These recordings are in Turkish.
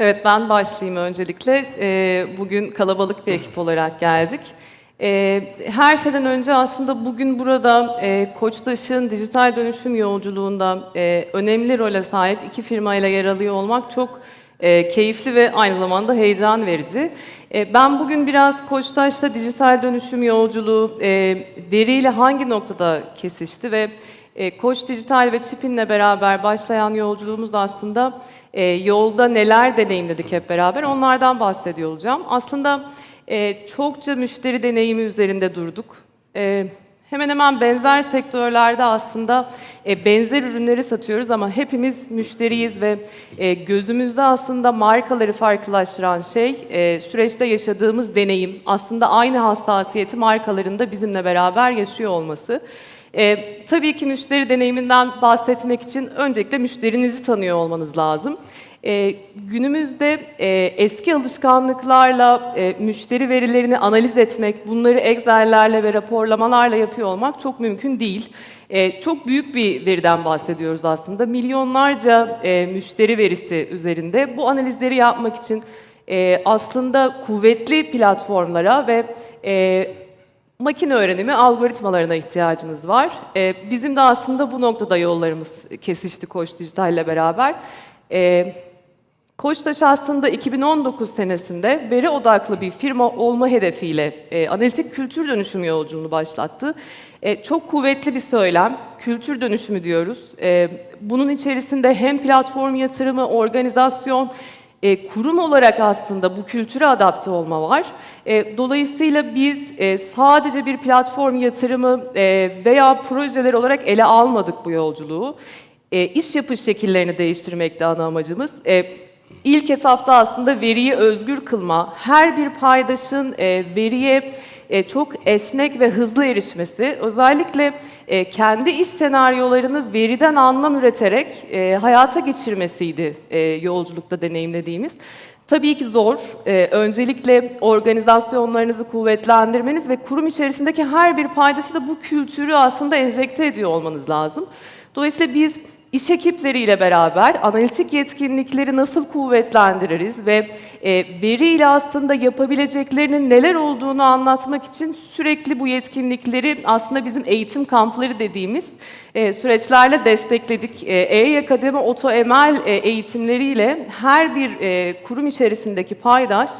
Evet ben başlayayım öncelikle. Ee, bugün kalabalık bir ekip olarak geldik. Ee, her şeyden önce aslında bugün burada e, Koçtaş'ın dijital dönüşüm yolculuğunda e, önemli role sahip iki firmayla yer alıyor olmak çok e, keyifli ve aynı zamanda heyecan verici. Ben bugün biraz Koçtaş'ta dijital dönüşüm yolculuğu e, veriyle hangi noktada kesişti ve e, Koç Dijital ve Çipin'le beraber başlayan yolculuğumuz aslında e, yolda neler deneyimledik hep beraber onlardan bahsediyor olacağım. Aslında e, çokça müşteri deneyimi üzerinde durduk. Hemen hemen benzer sektörlerde aslında benzer ürünleri satıyoruz ama hepimiz müşteriyiz ve gözümüzde aslında markaları farklılaştıran şey süreçte yaşadığımız deneyim. Aslında aynı hassasiyeti markaların da bizimle beraber yaşıyor olması. Ee, tabii ki müşteri deneyiminden bahsetmek için öncelikle müşterinizi tanıyor olmanız lazım. Ee, günümüzde e, eski alışkanlıklarla e, müşteri verilerini analiz etmek, bunları Excel'lerle ve raporlamalarla yapıyor olmak çok mümkün değil. E, çok büyük bir veriden bahsediyoruz aslında. Milyonlarca e, müşteri verisi üzerinde bu analizleri yapmak için e, aslında kuvvetli platformlara ve e, makine öğrenimi algoritmalarına ihtiyacınız var. Ee, bizim de aslında bu noktada yollarımız kesişti Koç Dijital ile beraber. Ee, Koçtaş aslında 2019 senesinde veri odaklı bir firma olma hedefiyle e, analitik kültür dönüşümü yolculuğunu başlattı. E, çok kuvvetli bir söylem, kültür dönüşümü diyoruz. E, bunun içerisinde hem platform yatırımı, organizasyon, e, kurum olarak aslında bu kültüre adapte olma var. E, dolayısıyla biz e, sadece bir platform yatırımı e, veya projeler olarak ele almadık bu yolculuğu. E, iş yapış şekillerini değiştirmekte ana amacımız. E, İlk etapta aslında veriyi özgür kılma, her bir paydaşın e, veriye e, çok esnek ve hızlı erişmesi, özellikle e, kendi iş senaryolarını veriden anlam üreterek e, hayata geçirmesiydi e, yolculukta deneyimlediğimiz. Tabii ki zor. E, öncelikle organizasyonlarınızı kuvvetlendirmeniz ve kurum içerisindeki her bir paydaşı da bu kültürü aslında enjekte ediyor olmanız lazım. Dolayısıyla biz İş ekipleriyle beraber analitik yetkinlikleri nasıl kuvvetlendiririz ve e, veriyle aslında yapabileceklerinin neler olduğunu anlatmak için sürekli bu yetkinlikleri aslında bizim eğitim kampları dediğimiz e, süreçlerle destekledik. E, E OtoML e, eğitimleriyle her bir e, kurum içerisindeki paydaş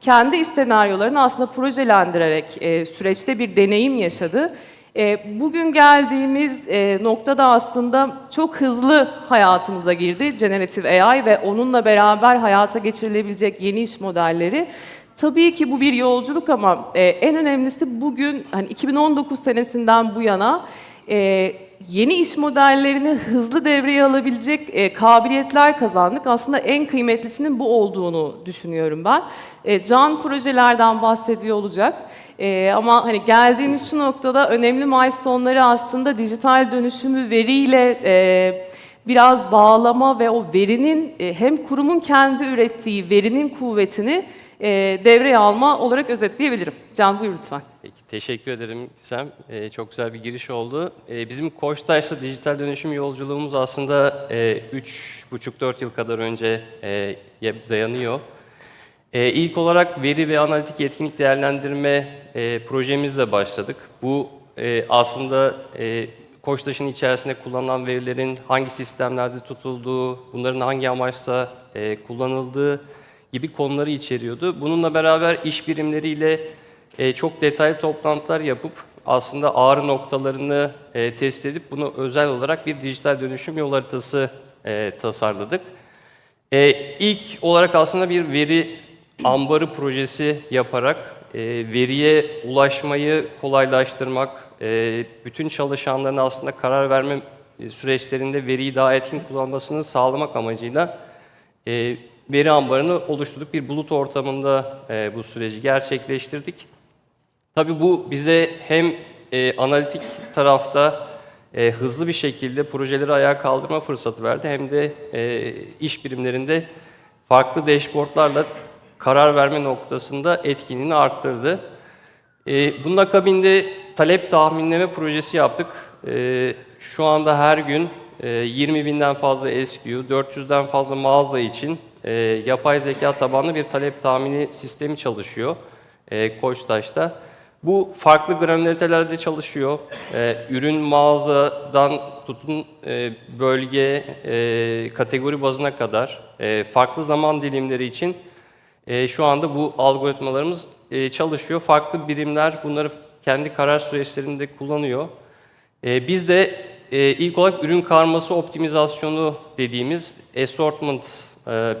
kendi senaryolarını aslında projelendirerek e, süreçte bir deneyim yaşadı. E, bugün geldiğimiz e, noktada aslında çok hızlı hayatımıza girdi Generative AI ve onunla beraber hayata geçirilebilecek yeni iş modelleri. Tabii ki bu bir yolculuk ama e, en önemlisi bugün hani 2019 senesinden bu yana e, yeni iş modellerini hızlı devreye alabilecek e, kabiliyetler kazandık. Aslında en kıymetlisinin bu olduğunu düşünüyorum ben. E, can projelerden bahsediyor olacak. E, ama hani geldiğimiz şu noktada önemli milestone'ları aslında dijital dönüşümü veriyle e, biraz bağlama ve o verinin e, hem kurumun kendi ürettiği verinin kuvvetini e, devreye alma olarak özetleyebilirim. Can buyur lütfen. Peki, teşekkür ederim Gizem. Ee, çok güzel bir giriş oldu. Ee, bizim Koçtaş'ta dijital dönüşüm yolculuğumuz aslında e, 3,5-4 yıl kadar önce e, dayanıyor. E, ilk olarak veri ve analitik yetkinlik değerlendirme e, projemizle başladık. Bu e, aslında e, Koçtaş'ın içerisinde kullanılan verilerin hangi sistemlerde tutulduğu, bunların hangi amaçla e, kullanıldığı gibi konuları içeriyordu. Bununla beraber iş birimleriyle e, çok detaylı toplantılar yapıp aslında ağrı noktalarını e, tespit edip bunu özel olarak bir dijital dönüşüm yol haritası e, tasarladık. E, ilk olarak aslında bir veri ambarı projesi yaparak e, veriye ulaşmayı kolaylaştırmak, bütün çalışanların aslında karar verme süreçlerinde veriyi daha etkin kullanmasını sağlamak amacıyla veri ambarını oluşturduk. Bir bulut ortamında e, bu süreci gerçekleştirdik. Tabii bu bize hem e, analitik tarafta e, hızlı bir şekilde projeleri ayağa kaldırma fırsatı verdi hem de e, iş birimlerinde farklı dashboardlarla karar verme noktasında etkinliğini arttırdı. E, bunun akabinde talep tahminleme projesi yaptık. E, şu anda her gün e, 20 binden fazla SKU, 400'den fazla mağaza için e, yapay zeka tabanlı bir talep tahmini sistemi çalışıyor e, Koçtaş'ta. Bu farklı granülitelerde çalışıyor. E, ürün mağazadan tutun e, bölge, e, kategori bazına kadar e, farklı zaman dilimleri için e, şu anda bu algoritmalarımız e, çalışıyor. Farklı birimler bunları kendi karar süreçlerinde kullanıyor. E, biz de e, ilk olarak ürün karması optimizasyonu dediğimiz assortment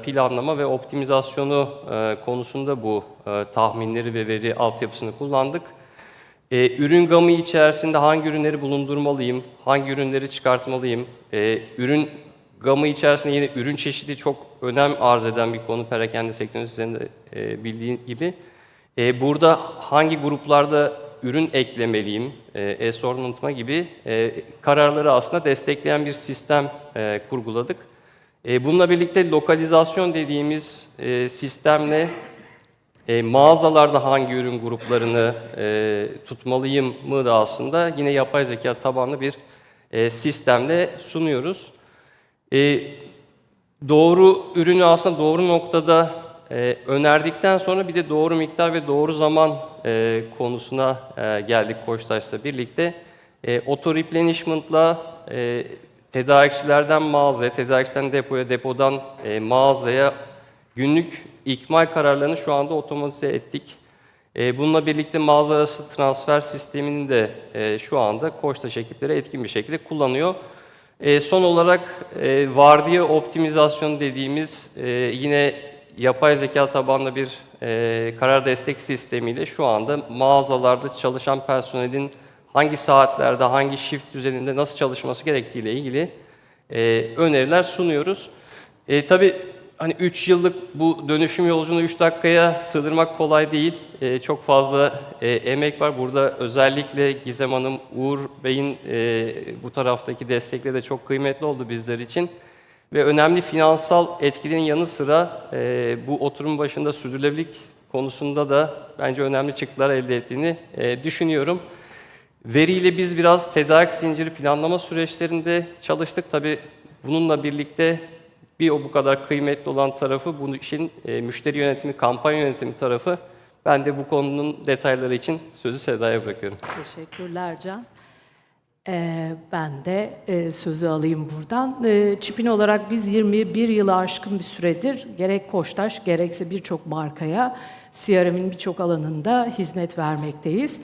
planlama ve optimizasyonu e, konusunda bu e, tahminleri ve veri altyapısını kullandık. E, ürün gamı içerisinde hangi ürünleri bulundurmalıyım, hangi ürünleri çıkartmalıyım, ürün gamı içerisinde yine ürün çeşidi çok önem arz eden bir konu perakende sektörünün sizin de bildiğin gibi. Burada hangi gruplarda ürün eklemeliyim, e, assortment'ıma gibi kararları aslında destekleyen bir sistem kurguladık. E, bununla birlikte lokalizasyon dediğimiz e, sistemle e, mağazalarda hangi ürün gruplarını tutmalıyım mı da aslında yine yapay zeka tabanlı bir sistemle sunuyoruz. Doğru ürünü aslında doğru noktada önerdikten sonra bir de doğru miktar ve doğru zaman konusuna e, geldik Koçtaş'la birlikte. Auto replenishment'la tedarikçilerden mağazaya, tedarikçiden depoya, depodan e, mağazaya günlük ikmal kararlarını şu anda otomatize ettik. E, bununla birlikte mağaza arası transfer sistemini de e, şu anda Koçtaş ekipleri etkin bir şekilde kullanıyor. E, son olarak e, vardiya optimizasyonu dediğimiz e, yine yapay zeka tabanlı bir e, karar destek sistemiyle şu anda mağazalarda çalışan personelin hangi saatlerde, hangi shift düzeninde nasıl çalışması gerektiğiyle ilgili e, öneriler sunuyoruz. E, tabii hani 3 yıllık bu dönüşüm yolculuğunu 3 dakikaya sığdırmak kolay değil. E, çok fazla e, emek var. Burada özellikle Gizem Hanım, Uğur Bey'in e, bu taraftaki destekleri de çok kıymetli oldu bizler için. Ve önemli finansal etkinin yanı sıra e, bu oturum başında sürdürülebilirlik konusunda da bence önemli çıktılar elde ettiğini e, düşünüyorum. Veriyle biz biraz tedarik zinciri planlama süreçlerinde çalıştık. Tabii bununla birlikte bir o bu kadar kıymetli olan tarafı bu işin e, müşteri yönetimi, kampanya yönetimi tarafı. Ben de bu konunun detayları için sözü Seda'ya bırakıyorum. Teşekkürler Can. Ee, ben de e, sözü alayım buradan. E, Çipin olarak biz 21 yılı aşkın bir süredir gerek Koçtaş gerekse birçok markaya CRM'in birçok alanında hizmet vermekteyiz.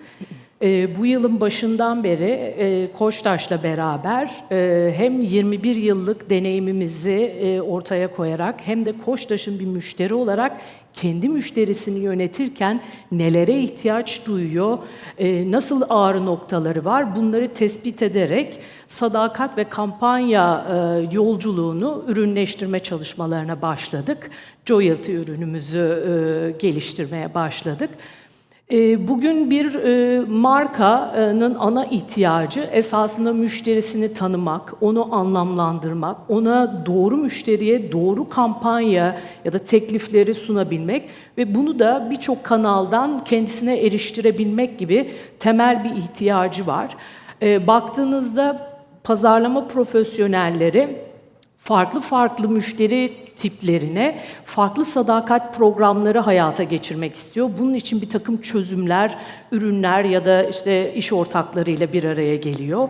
E, bu yılın başından beri e, Koçtaş'la beraber e, hem 21 yıllık deneyimimizi e, ortaya koyarak hem de Koçtaş'ın bir müşteri olarak kendi müşterisini yönetirken nelere ihtiyaç duyuyor, e, nasıl ağrı noktaları var bunları tespit ederek sadakat ve kampanya e, yolculuğunu ürünleştirme çalışmalarına başladık. Joyalty ürünümüzü e, geliştirmeye başladık. E, Bugün bir e, markanın ana ihtiyacı esasında müşterisini tanımak, onu anlamlandırmak, ona doğru müşteriye doğru kampanya ya da teklifleri sunabilmek ve bunu da birçok kanaldan kendisine eriştirebilmek gibi temel bir ihtiyacı var. E, Baktığınızda pazarlama profesyonelleri farklı farklı müşteri tiplerine farklı sadakat programları hayata geçirmek istiyor. Bunun için bir takım çözümler, ürünler ya da işte iş ortaklarıyla bir araya geliyor.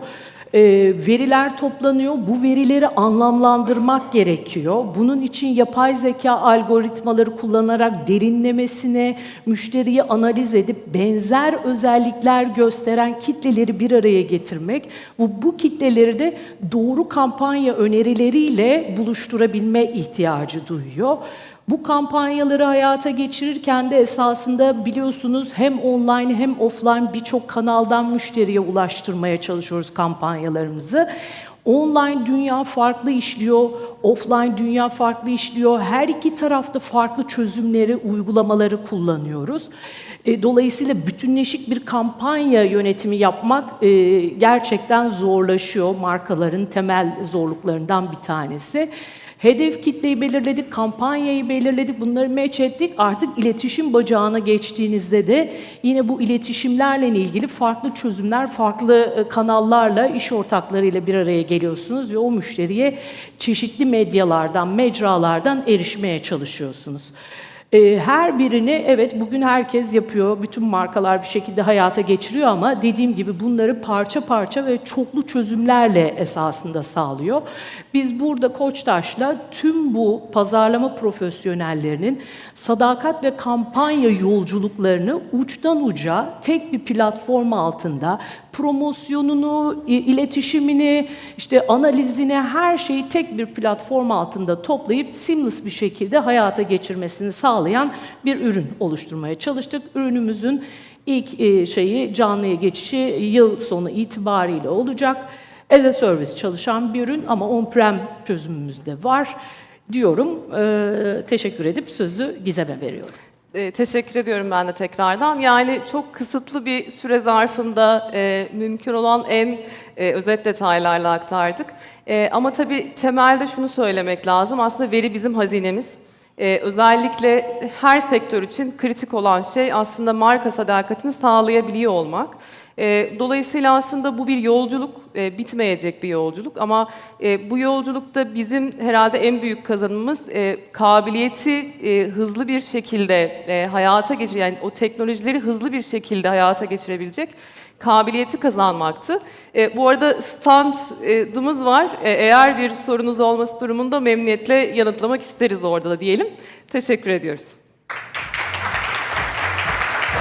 Ee, veriler toplanıyor. Bu verileri anlamlandırmak gerekiyor. Bunun için yapay zeka algoritmaları kullanarak derinlemesine müşteriyi analiz edip benzer özellikler gösteren kitleleri bir araya getirmek. Bu, bu kitleleri de doğru kampanya önerileriyle buluşturabilme ihtiyacı duyuyor. Bu kampanyaları hayata geçirirken de esasında biliyorsunuz hem online hem offline birçok kanaldan müşteriye ulaştırmaya çalışıyoruz kampanyalarımızı. Online dünya farklı işliyor, offline dünya farklı işliyor. Her iki tarafta farklı çözümleri, uygulamaları kullanıyoruz. E, Dolayısıyla bütünleşik bir kampanya yönetimi yapmak e, gerçekten zorlaşıyor. Markaların temel zorluklarından bir tanesi. Hedef kitleyi belirledik, kampanyayı belirledik, bunları match ettik. Artık iletişim bacağına geçtiğinizde de yine bu iletişimlerle ilgili farklı çözümler, farklı e, kanallarla, iş ortaklarıyla bir araya geliyorsunuz ve o müşteriye çeşitli medyalardan, mecralardan erişmeye çalışıyorsunuz. Ee, Her birini evet bugün herkes yapıyor, bütün markalar bir şekilde hayata geçiriyor ama dediğim gibi bunları parça parça ve çoklu çözümlerle esasında sağlıyor. Biz burada Koçtaş'la tüm bu pazarlama profesyonellerinin sadakat ve kampanya yolculuklarını uçtan uca tek bir platform altında promosyonunu, iletişimini, işte analizini, her şeyi tek bir platform altında toplayıp seamless bir şekilde hayata geçirmesini sağlayan bir ürün oluşturmaya çalıştık. Ürünümüzün ilk e, şeyi canlıya geçişi yıl sonu itibariyle olacak. As a service çalışan bir ürün ama on-prem çözümümüz de var diyorum. Ee, teşekkür edip sözü Gizem'e veriyorum. E, teşekkür ediyorum ben de tekrardan. Yani çok kısıtlı bir süre zarfında e, mümkün olan en e, özet detaylarla aktardık. E, ama tabii temelde şunu söylemek lazım. Aslında veri bizim hazinemiz. E, özellikle her sektör için kritik olan şey aslında marka sadakatini sağlayabiliyor olmak. E, dolayısıyla aslında bu bir yolculuk, e, bitmeyecek bir yolculuk ama e, bu yolculukta bizim herhalde en büyük kazanımız e, kabiliyeti hızlı bir şekilde hayata geçir, yani o teknolojileri hızlı bir şekilde hayata geçirebilecek kabiliyeti kazanmaktı. Bu arada standımız var. Eğer bir sorunuz olması durumunda memnuniyetle yanıtlamak isteriz orada da diyelim. Teşekkür ediyoruz.